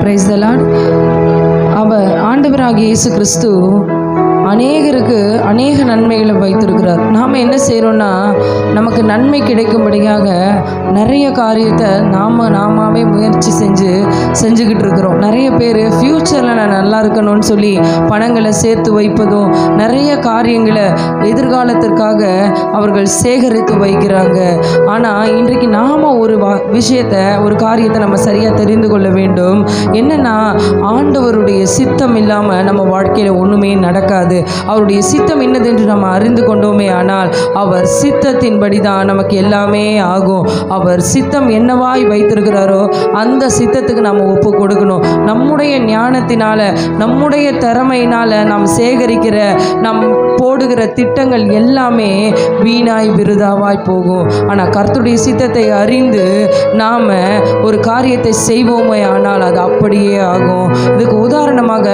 Price தலான் அவர் ஆண்டவராகிய இயேசு கிறிஸ்து அநேகருக்கு அநேக நன்மைகளை வைத்திருக்கிறார். நாம் என்ன செய்கிறோன்னா நமக்கு நன்மை கிடைக்கும்படியாக நிறைய காரியத்தை நாம் நாமாவே முயற்சி செஞ்சு செஞ்சுக்கிட்டு இருக்கிறோம் நிறைய பேர் ஃப்யூச்சரில் நான் நல்லா இருக்கணும்னு சொல்லி பணங்களை சேர்த்து வைப்பதும் நிறைய காரியங்களை எதிர்காலத்திற்காக அவர்கள் சேகரித்து வைக்கிறாங்க. ஆனால் இன்றைக்கு நாம் ஒரு வா விஷயத்தை ஒரு காரியத்தை நம்ம சரியாக தெரிந்து கொள்ள வேண்டும். என்னன்னா ஆண்டவருடைய சித்தம் இல்லாமல் நம்ம வாழ்க்கையில் ஒன்றுமே நடக்காது. அவருடைய சித்தம் என்னதென்று நம்ம அறிந்து கொண்டோமே ஆனால் அவர் சித்தத்தின்படி தான் நமக்கு எல்லாமே ஆகும். அவர் சித்தம் என்னவாய் வைத்திருக்கிறாரோ அந்த சித்தத்துக்கு நம்ம ஒப்பு கொடுக்கணும். நம்முடைய ஞானத்தினால நம்முடைய திறமையினால நாம் சேகரிக்கிற நம் போடுகிற திட்டங்கள் எல்லாமே வீணாய் விருதாவாய் போகும். ஆனால் கர்த்துடைய சித்தத்தை அறிந்து நாம் ஒரு காரியத்தை செய்வோமே ஆனால் அது அப்படியே ஆகும். இதுக்கு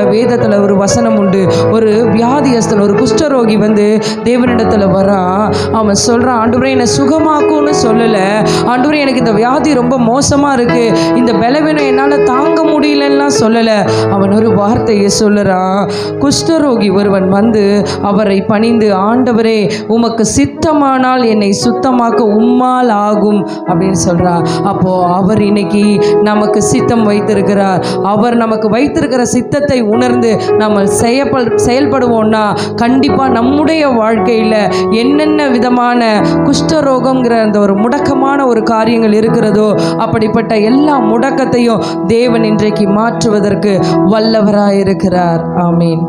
வேதத்தில் ஒரு வசனம் உண்டு. ஒரு வியாதியஸ்தன் ஒரு குஷ்டரோகி வந்து தேவனிடத்தில் வரான் அவன் சொல்கிறான் ஆண்டவரே என்னை சுகமாக்கும்னு சொல்லலை. ஆண்டவரே எனக்கு இந்த வியாதி ரொம்ப மோசமாக இருக்குது இந்த பலவீனம் என்னால் தாங்க சொல்லலை. அவன் ஒரு வார்த்தையை சொல்லுறான். குஷ்டரோகி ஒருவன் வந்து அவரை பணிந்து ஆண்டவரே உமக்கு சித்தமானால் என்னை சுத்தமாக்க உம்மால் ஆகும் அப்படின்னு சொல்கிறார் அப்போது அவர் இன்னைக்கு நமக்கு சித்தம் வைத்திருக்கிறார். அவர் நமக்கு வைத்திருக்கிற சித்தத்தை உணர்ந்து நம்ம செயல்பட செயல்படுவோம்னா கண்டிப்பாக நம்முடைய வாழ்க்கையில் என்னென்ன விதமான குஷ்டரோகங்கிற அந்த ஒரு முடக்கமான ஒரு காரியங்கள் இருக்கிறதோ அப்படிப்பட்ட எல்லா முடக்கத்தையும் தேவன் இன்றைக்கு மாற்றுவதற்கு வல்லவராயிருக்கிறார். ஆமீன்.